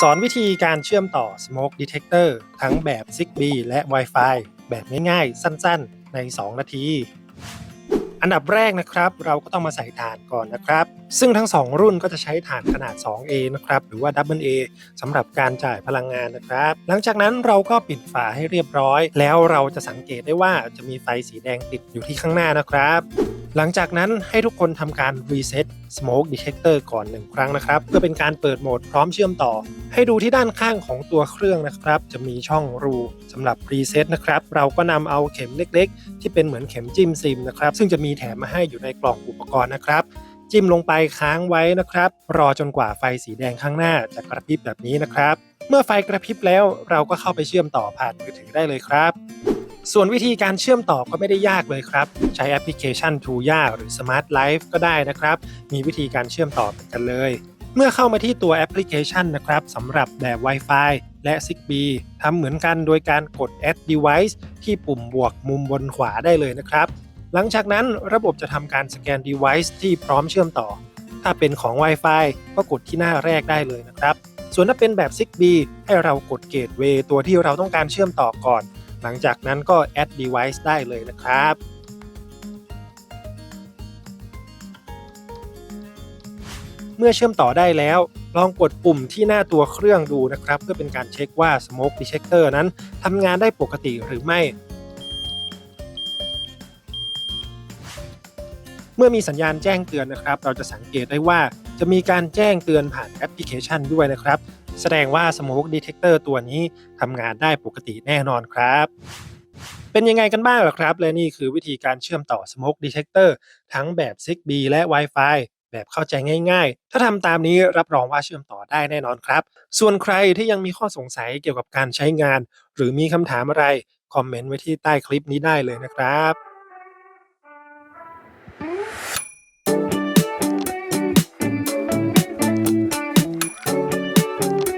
สอนวิธีการเชื่อมต่อ Smoke Detector ทั้งแบบ Zigbee และ Wi-Fi แบบง่ายๆ สั้นๆ ใน 2 นาที อันดับแรกนะครับ เราก็ต้องมาใส่ฐานก่อนนะครับ ซึ่งทั้ง 2 รุ่นก็จะใช้ถ่านขนาด 2A นะครับ หรือว่า Double A สำหรับการจ่ายพลังงานนะครับ หลังจากนั้นเราก็ปิดฝาให้เรียบร้อย แล้วเราจะสังเกตได้ว่าจะมีไฟสีแดงติดอยู่ที่ข้างหน้านะครับ หลังจากนั้นให้ทุกคนทำการ reset smoke detector ก่อนหนึ่งครั้งนะครับ เพื่อเป็นการเปิดโหมดพร้อมเชื่อมต่อ ให้ดูที่ด้านข้างของตัวเครื่องนะครับ จะมีช่องรูสำหรับ reset นะครับ เราก็นำเอาเข็มเล็ก ๆ ที่เป็นเหมือนเข็มจิ้มซิมนะครับ ซึ่งจะมีแถมมาให้อยู่ในกล่องอุปกรณ์นะครับ จิ้มลงไปค้างไว้นะครับ รอจนกว่าไฟสีแดงข้างหน้าจะกระพริบแบบนี้นะครับ เมื่อไฟกระพริบแล้วเราก็เข้าไปเชื่อมต่อผ่านมือถือได้เลยครับ ส่วนวิธีการเชื่อมต่อก็ไม่ได้ยากเลยครับ ใช้แอปพลิเคชัน t ูย่าหรือ Smart Life ก็ได้นะครับ มีวิธีการเชื่อมต่อเหมือนกันเลย เมื่อเข้ามาที่ตัวแอปพลิเคชันนะครับสำหรับแบบ Wi-Fi และ Zigbee ทำเหมือนกันโดยการกด Add Device ที่ปุ่มบวกมุมบนขวาได้เลยนะครับ หลังจากนั้นระบบจะทำการสแกน device ที่พร้อมเชื่อมต่อ ถ้าเป็นของ Wi-Fi ก็กดที่หน้าแรกได้เลยนะครับ ส่วนถ้าเป็นแบบ Zigbee ให้เรากด Gateway ตัวที่เราต้องการเชื่อมต่อก่อน หลังจากนั้นก็ add device ได้เลยนะครับเมื่อเชื่อมต่อได้แล้ว ลองกดปุ่มที่หน้าตัวเครื่องดูนะครับ เพื่อเป็นการเช็คว่า smoke detector นั้นทำงานได้ปกติหรือไม่ เมื่อมีสัญญาณแจ้งเตือนนะครับ เราจะสังเกตได้ว่าจะมีการแจ้งเตือนผ่านแอปพลิเคชันด้วยนะครับ แสดงว่า Smoke Detector ตัวนี้ทำงานได้ปกติแน่นอนครับ เป็นยังไงกันบ้างล่ะครับ และนี่คือวิธีการเชื่อมต่อ Smoke Detector ทั้งแบบ Zigbee และ Wi-Fi แบบเข้าใจง่ายๆ ถ้าทำตามนี้รับรองว่าเชื่อมต่อได้แน่นอนครับ ส่วนใครที่ยังมีข้อสงสัยเกี่ยวกับการใช้งาน หรือมีคำถามอะไร คอมเมนต์ไว้ที่ใต้คลิปนี้ได้เลยนะครับ